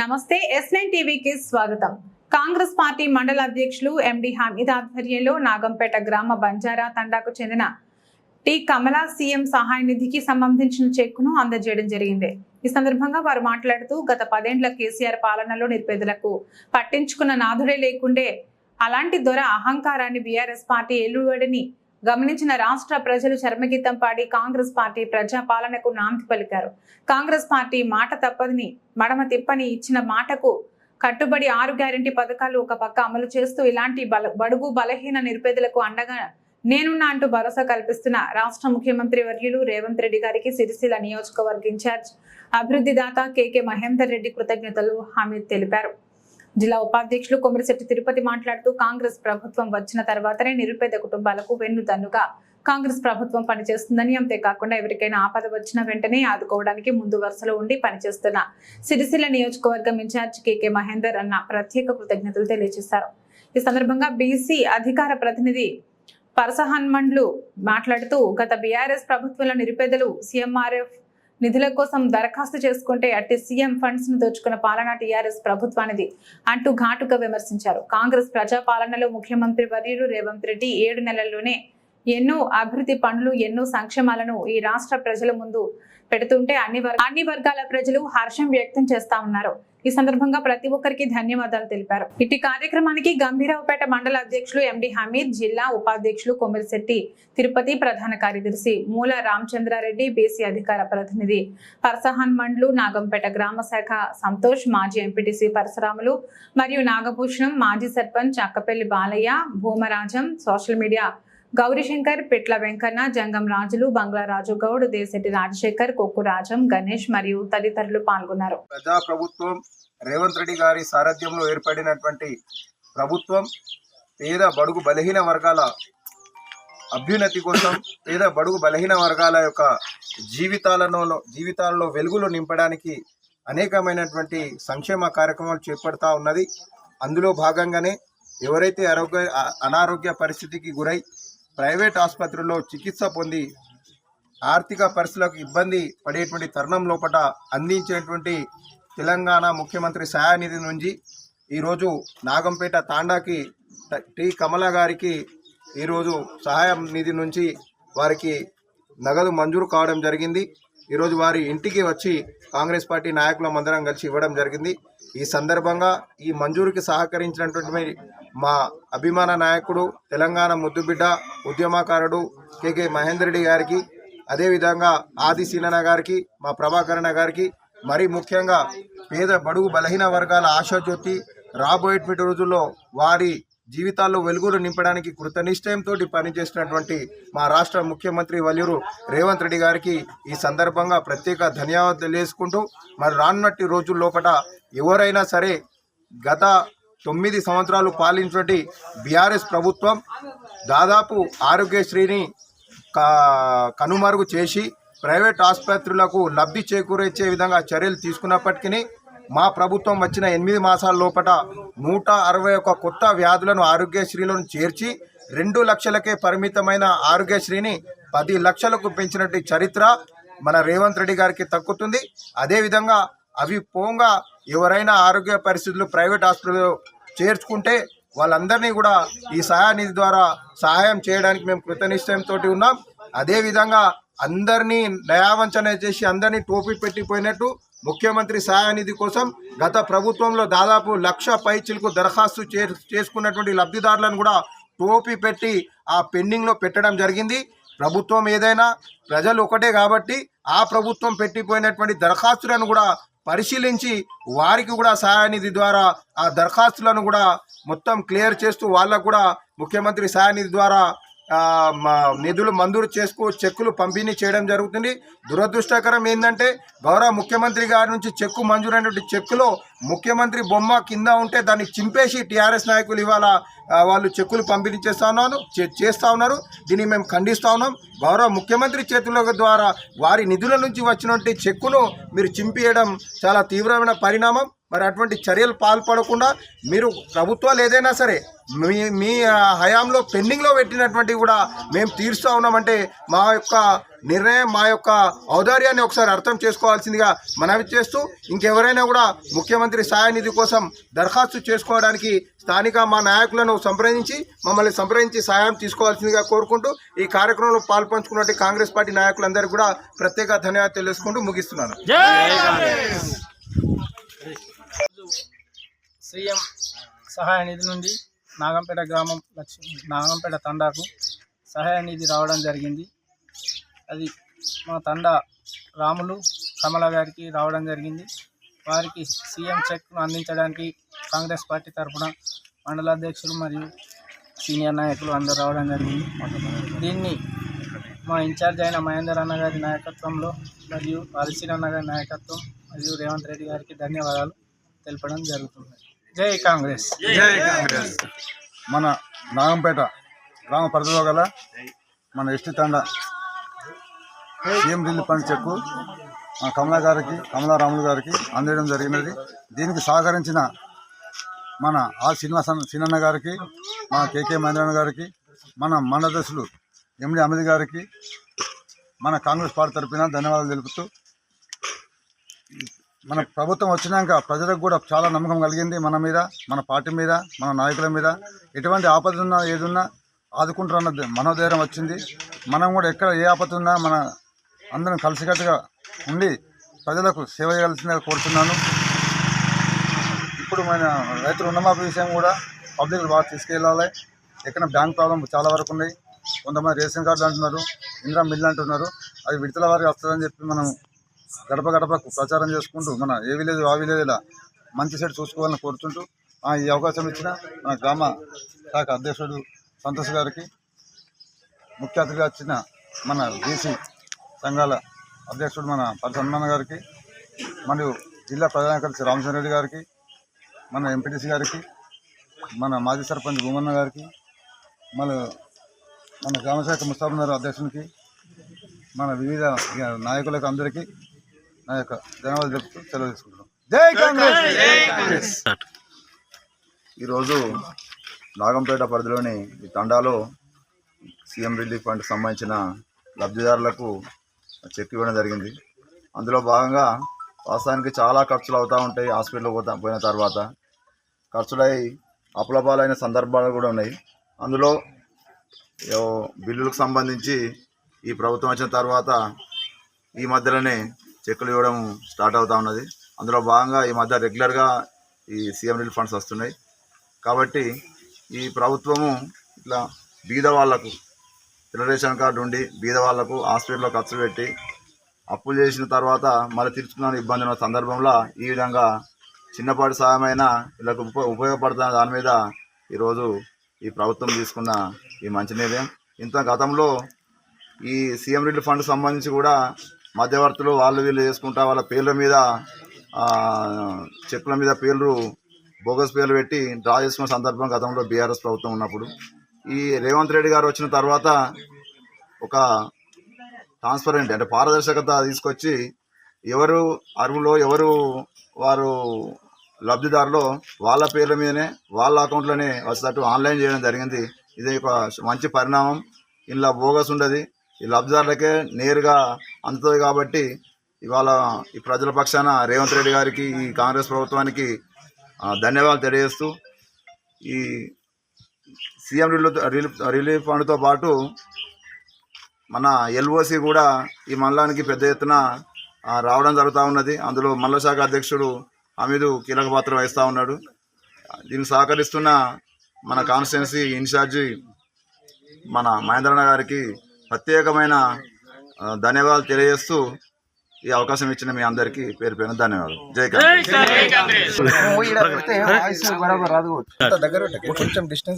నమస్తే yes nine టీవీకి స్వాగతం. కాంగ్రెస్ పార్టీ మండల అధ్యక్షులు ఎండి హమీద్ ఆధ్వర్యంలో నాగంపేట గ్రామ బంజారా తండాకు చెందిన టి కమలా సీఎం సహాయ నిధికి సంబంధించిన చెక్కును అందజేయడం జరిగింది. ఈ సందర్భంగా వారు మాట్లాడుతూ గత పదేండ్ల కేసీఆర్ పాలనలో నిర్పేదలకు పట్టించుకున్న నాథుడే లేకుండే అలాంటి దొర అహంకారాన్ని బీఆర్ఎస్ పార్టీ ఎల్లువడిని గమనించిన రాష్ట్ర ప్రజలు చర్మగీతం పాడి కాంగ్రెస్ పార్టీ ప్రజా పాలనకు నాంది పలికారు. కాంగ్రెస్ పార్టీ మాట తప్పదని మడమ తిప్పని ఇచ్చిన మాటకు కట్టుబడి ఆరు గ్యారంటీ పథకాలు ఒక పక్క అమలు చేస్తూ ఇలాంటి బల బడుగు బలహీన నిరుపేదలకు అండగా నేనున్నా అంటూ భరోసా కల్పిస్తున్న రాష్ట్ర ముఖ్యమంత్రి వర్యులు రేవంత్ రెడ్డి గారికి సిరిసిల్ల నియోజకవర్గ ఇన్ఛార్జ్ అభివృద్ధి దాత కేకే మహేందర్ రెడ్డి కృతజ్ఞతలు హామీ తెలిపారు. జిల్లా ఉపాధ్యక్షులు కొమిరిశెట్టి తిరుపతి మాట్లాడుతూ కాంగ్రెస్ ప్రభుత్వం వచ్చిన తర్వాతనే నిరుపేద కుటుంబాలకు వెన్నుదన్నుగా కాంగ్రెస్ ప్రభుత్వం పనిచేస్తుందని అంతేకాకుండా ఎవరికైనా ఆపద వచ్చిన వెంటనే ఆదుకోవడానికి ముందు వరుసలో ఉండి పనిచేస్తున్న సిరిసిల్ల నియోజకవర్గం ఇన్ఛార్జ్ కేకే మహేందర్ అన్న ప్రత్యేక కృతజ్ఞతలు తెలియజేశారు. ఈ సందర్భంగా బీసీ అధికార ప్రతినిధి పరసహన్మండ్లు మాట్లాడుతూ గత బీఆర్ఎస్ ప్రభుత్వంలో నిరుపేదలు సీఎంఆర్ఎఫ్ నిధుల కోసం దరఖాస్తు చేసుకుంటే అట్టి సీఎం ఫండ్స్ను దోచుకున్న పాలన టీఆర్ఎస్ ప్రభుత్వానిది అంటూ ఘాటుగా విమర్శించారు. కాంగ్రెస్ ప్రజా పాలనలో ముఖ్యమంత్రి వర్యులు రేవంత్ రెడ్డి ఏడు నెలల్లోనే ఎన్నో అభివృద్ధి పనులు ఎన్నో సంక్షేమాలను ఈ రాష్ట్ర ప్రజల ముందు పెడుతుంటే అన్ని అన్ని వర్గాల ప్రజలు హర్షం వ్యక్తం చేస్తా ఉన్నారు. ఈ సందర్భంగా ప్రతి ఒక్కరికి ధన్యవాదాలు తెలిపారు. ఇటు కార్యక్రమానికి గంభీరావుపేట మండల అధ్యక్షులు ఎండి హమీద్ జిల్లా ఉపాధ్యక్షులు కొమిరిశెట్టి తిరుపతి ప్రధాన కార్యదర్శి మూల రామచంద్రారెడ్డి బీసీ అధికార ప్రతినిధి పరసహాన్ మండ్లు నాగంపేట గ్రామ శాఖ సంతోష్ మాజీ ఎంపీటీసీ పరశురాములు మరియు నాగభూషణం మాజీ సర్పంచ్ అక్కపల్లి బాలయ్య భూమరాజం సోషల్ మీడియా గౌరీశంకర్ పిట్ల వెంకన్న జంగం రాజులు బంగ్లా రాజు గౌడ్ దేశెట్టి రాజశేఖర్ కొక్కు రాజం గణేష్ మరియు తదితరులు పాల్గొన్నారు. ప్రజా ప్రభుత్వం రేవంత్ రెడ్డి గారి సారథ్యంలో ఏర్పడినటువంటి ప్రభుత్వం పేద బడుగు బలహీన వర్గాల అభ్యున్నతి కోసం పేద బడుగు బలహీన వర్గాల యొక్క జీవితాలను జీవితాలలో వెలుగులు నింపడానికి అనేకమైనటువంటి సంక్షేమ కార్యక్రమాలు చేపడతా ఉన్నది. అందులో భాగంగానే ఎవరైతే ఆరోగ్య అనారోగ్య పరిస్థితికి గురై ప్రైవేట్ ఆసుపత్రుల్లో చికిత్స పొంది ఆర్థిక పరిస్థితులకు ఇబ్బంది పడేటువంటి తరుణం లోపల అందించినటువంటి తెలంగాణ ముఖ్యమంత్రి సహాయనిధి నుంచి ఈరోజు నాగంపేట తాండాకి టీ టి కమల గారికి ఈరోజు సహాయం నిధి నుంచి వారికి నగదు మంజూరు కావడం జరిగింది. ఈరోజు వారి ఇంటికి వచ్చి కాంగ్రెస్ పార్టీ నాయకులం అందరం కలిసి ఇవ్వడం జరిగింది. ఈ సందర్భంగా ఈ మంజూరుకి సహకరించినటువంటి మా అభిమాన నాయకుడు తెలంగాణ ముద్దుబిడ్డ ఉద్యమకారుడు కేకే మహేందర్ రెడ్డి గారికి అదేవిధంగా ఆది సీనన్న గారికి మా ప్రభాకరణ గారికి మరి ముఖ్యంగా పేద బడుగు బలహీన వర్గాల ఆశాజ్యోతి రాబోయేటువంటి రోజుల్లో వారి జీవితాల్లో వెలుగులు నింపడానికి కృతనిశ్చయంతో పనిచేసినటువంటి మా రాష్ట్ర ముఖ్యమంత్రి వల్యూరు రేవంత్ రెడ్డి గారికి ఈ సందర్భంగా ప్రత్యేక ధన్యవాదాలు తెలియజేసుకుంటూ మరి రానున్నటి రోజుల లోపల ఎవరైనా సరే గత తొమ్మిది సంవత్సరాలు పాలించినటువంటి బీఆర్ఎస్ ప్రభుత్వం దాదాపు ఆరోగ్యశ్రీని కనుమరుగు చేసి ప్రైవేట్ ఆసుపత్రులకు లబ్ధి చేకూరించే విధంగా చర్యలు తీసుకున్నప్పటికీ మా ప్రభుత్వం వచ్చిన ఎనిమిది మాసాల లోపల నూట అరవై ఒక్క కొత్త వ్యాధులను ఆరోగ్యశ్రీలను చేర్చి రెండు లక్షలకే పరిమితమైన ఆరోగ్యశ్రీని పది లక్షలకు పెంచినట్టు చరిత్ర మన రేవంత్ రెడ్డి గారికి తక్కుతుంది. అదేవిధంగా అవి పోంగా ఎవరైనా ఆరోగ్య పరిస్థితులు ప్రైవేట్ హాస్పిటల్లో చేర్చుకుంటే వాళ్ళందరినీ కూడా ఈ సహాయనిధి ద్వారా సహాయం చేయడానికి మేము కృతనిశ్చయంతో ఉన్నాం. అదేవిధంగా అందరినీ నయావంచన చేసి అందరినీ టోపీ పెట్టిపోయినట్టు ముఖ్యమంత్రి సహాయనిధి కోసం గత ప్రభుత్వంలో దాదాపు లక్ష పైచిలకు దరఖాస్తు చే చేసుకున్నటువంటి లబ్ధిదారులను కూడా టోపీ పెట్టి ఆ పెండింగ్లో పెట్టడం జరిగింది. ప్రభుత్వం ఏదైనా ప్రజలు ఒకటే కాబట్టి ఆ ప్రభుత్వం పెట్టిపోయినటువంటి దరఖాస్తులను కూడా పరిశీలించి వారికి కూడా సహాయనిధి ద్వారా ఆ దరఖాస్తులను కూడా మొత్తం క్లియర్ చేస్తూ వాళ్ళకు కూడా ముఖ్యమంత్రి సహాయనిధి ద్వారా నిధులు మంజూరు చేసుకో చెక్కులు పంపిణీ చేయడం జరుగుతుంది. దురదృష్టకరం ఏంటంటే గౌరవ ముఖ్యమంత్రి గారి నుంచి చెక్కు మంజూరైనటువంటి చెక్కులో ముఖ్యమంత్రి బొమ్మ కింద ఉంటే దాన్ని చింపేసి టీఆర్ఎస్ నాయకులు ఇవాళ వాళ్ళు చెక్కులు పంపిణీ చేస్తా ఉన్నారు చే- చేస్తా ఉన్నారు. దీన్ని మేము ఖండిస్తా ఉన్నాం. గౌరవ ముఖ్యమంత్రి చేతుల ద్వారా వారి నిధుల నుంచి వచ్చినటువంటి చెక్కును మీరు చింపేయడం చాలా తీవ్రమైన పరిణామం. మరి అటువంటి చర్యలు పాల్పడకుండా మీరు ప్రభుత్వాలు ఏదైనా సరే మీ మీ హయాంలో పెండింగ్లో పెట్టినటువంటివి కూడా మేము తీరుస్తూ ఉన్నామంటే మా యొక్క నిర్ణయం మా యొక్క ఔదార్యాన్ని ఒకసారి అర్థం చేసుకోవాల్సిందిగా మనవి చేస్తూ ఇంకెవరైనా కూడా ముఖ్యమంత్రి సహాయ నిధి కోసం దరఖాస్తు చేసుకోవడానికి స్థానిక మా నాయకులను సంప్రదించి మమ్మల్ని సంప్రదించి సహాయం తీసుకోవాల్సిందిగా కోరుకుంటూ ఈ కార్యక్రమంలో పాల్పంచుకున్నట్టు కాంగ్రెస్ పార్టీ నాయకులందరికీ కూడా ప్రత్యేక ధన్యవాదాలు తెలుసుకుంటూ ముగిస్తున్నాను. సీఎం సహాయ నిధి నుండి నాగంపేట గ్రామం లక్ష్మి నాగంపేట తండాకు సహాయ నిధి రావడం జరిగింది. అది మా తండా రాములు కమల గారికి రావడం జరిగింది. వారికి సీఎం చెక్ను అందించడానికి కాంగ్రెస్ పార్టీ తరఫున మండల అధ్యక్షులు మరియు సీనియర్ నాయకులు అందరూ రావడం జరిగింది. దీన్ని మా ఇన్ఛార్జ్ అయిన మహేందర్ అన్న గారి నాయకత్వంలో మరియు అరిసిన్ అన్న గారి నాయకత్వం మరియు రేవంత్ రెడ్డి గారికి ధన్యవాదాలు తెలపడం జరుగుతుంది. జై కాంగ్రెస్. మన నాగంపేట గ్రామ పరిధిలో గల మన ఎస్టీ తండ సీఎం రిలీఫ్ ఫండ్ చెక్కు మన కమలా గారికి కమలారాములు గారికి అందడం జరిగినది. దీనికి సహకరించిన మన ఆ శ్రీనివాస సినన్న గారికి మన కేకే మహేంద్రన్ గారికి మన మండదశులు ఎండి అమిత్ గారికి మన కాంగ్రెస్ పార్టీ తరఫున ధన్యవాదాలు తెలుపుతూ మన ప్రభుత్వం వచ్చినాక ప్రజలకు కూడా చాలా నమ్మకం కలిగింది మన మీద మన పార్టీ మీద మన నాయకుల మీద. ఎటువంటి ఆపద ఉన్నా ఏదున్నా ఆదుకుంటారన్న మనోధైర్యం వచ్చింది. మనం కూడా ఎక్కడ ఏ ఆపద ఉన్నా మన అందరం కలిసికట్టుగా ఉండి ప్రజలకు సేవ చేయాల్సిందిగా కోరుతున్నాను ఇప్పుడు మన రైతు రుణమాఫీ విషయం కూడా పబ్లిక్ బాగా తీసుకెళ్ళాలి. ఎక్కడ బ్యాంక్ ప్రాబ్లం చాలా వరకు ఉన్నాయి. కొంతమంది రేషన్ కార్డులు అంటున్నారు ఇంద్రా మిల్లు అంటున్నారు. అది విడతల వారికి వస్తుందని చెప్పి మనం గడప గడపకు ప్రచారం చేసుకుంటూ మన ఏ విలేజ్ ఆ విలేజ్ మంచి సైడ్ చూసుకోవాలని కోరుతుంటూ ఆ, ఈ అవకాశం ఇచ్చిన మన గ్రామ శాఖ అధ్యక్షుడు సంతోష్ గారికి ముఖ్య అతిథిగా వచ్చిన మన బీసీ సంఘాల అధ్యక్షుడు మన పరసన్నాన్న గారికి మరియు జిల్లా ప్రధాన కార్యదర్శి రామచంద్ర రెడ్డి గారికి మన ఎంపీటీసీ గారికి మన మాజీ సర్పంచ్ భూమన్న గారికి మన మన గ్రామ శాఖ ముస్తాబున్నర్ అధ్యక్షునికి మన వివిధ నాయకులకు అందరికీ నా యొక్క ధన్యవాదాలు చెప్తూ సెలవు తీసుకుంటున్నాం. జై కాంగ్రెస్! ఈరోజు నాగంపేట పరిధిలోని ఈ తండాలో సీఎం రిలీఫ్ ఫండ్ సంబంధించిన లబ్ధిదారులకు చెక్ ఇవ్వడం జరిగింది. అందులో భాగంగా వాస్తవానికి చాలా ఖర్చులు అవుతూ ఉంటాయి హాస్పిటల్ పోతా పోయిన తర్వాత. ఖర్చులై అప్లపాలైన సందర్భాలు కూడా ఉన్నాయి. అందులో ఏవో బిల్లులకు సంబంధించి ఈ ప్రభుత్వం వచ్చిన తర్వాత ఈ మధ్యలోనే చెక్కులు ఇవ్వడం స్టార్ట్ అవుతూ ఉన్నది. అందులో భాగంగా ఈ మధ్య రెగ్యులర్గా ఈ సీఎం రిలీఫ్ ఫండ్స్ వస్తున్నాయి. కాబట్టి ఈ ప్రభుత్వము ఇట్లా బీద వాళ్ళకు రేషన్ కార్డు ఉండి బీద వాళ్ళకు హాస్పిటల్లో ఖర్చు పెట్టి అప్పులు చేసిన తర్వాత మళ్ళీ తీర్చుకున్న ఇబ్బంది ఉన్న సందర్భంలో ఈ విధంగా చిన్నపాటి సాయమైన వీళ్ళకు ఉప ఉపయోగపడుతున్న దాని మీద ఈరోజు ఈ ప్రభుత్వం తీసుకున్న ఈ మంచి నిర్ణయం. ఇంత గతంలో ఈ సీఎం రిలీఫ్ ఫండ్ సంబంధించి కూడా మధ్యవర్తులు వాళ్ళు వీళ్ళు చేసుకుంటా వాళ్ళ పేర్ల మీద చెక్కుల మీద పేర్లు బోగస్ పేర్లు పెట్టి డ్రా చేసుకున్న సందర్భం గతంలో బీఆర్ఎస్ ప్రభుత్వం ఉన్నప్పుడు. ఈ రేవంత్ రెడ్డి గారు వచ్చిన తర్వాత ఒక ట్రాన్స్పరెంట్ అంటే పారదర్శకత తీసుకొచ్చి ఎవరు అరువులో ఎవరు వారు లబ్ధిదారులో వాళ్ళ పేర్ల మీదనే వాళ్ళ అకౌంట్లోనే వచ్చేటట్టు ఆన్లైన్ చేయడం జరిగింది. ఇది ఒక మంచి పరిణామం. ఇలా బోగస్ ఉండదు. ఈ లబ్ధిదారులకే నేరుగా అందుతుంది కాబట్టి ఇవాళ ఈ ప్రజల పక్షాన రేవంత్ రెడ్డి గారికి ఈ కాంగ్రెస్ ప్రభుత్వానికి ధన్యవాదాలు తెలియజేస్తూ ఈ సీఎం రిలీఫ్ రిలీఫ్ రిలీఫ్ ఫండ్తో పాటు మన ఎల్ఓసి కూడా ఈ మండలానికి పెద్ద ఎత్తున రావడం జరుగుతూ ఉన్నది. అందులో మండల శాఖ అధ్యక్షుడు హమీదు కీలక పాత్ర వహిస్తూ ఉన్నాడు. దీన్ని సహకరిస్తున్న మన కాన్స్టిట్యున్సీ ఇన్ఛార్జి మన మహేంద్రన్న గారికి ప్రత్యేకమైన ధన్యవాదాలు తెలియజేస్తూ ఈ అవకాశం ఇచ్చిన మీ అందరికీ పేరు పేరు ధన్యవాదాలు. జై కాంగ్రెస్. దగ్గర కొంచెం డిస్టెన్స్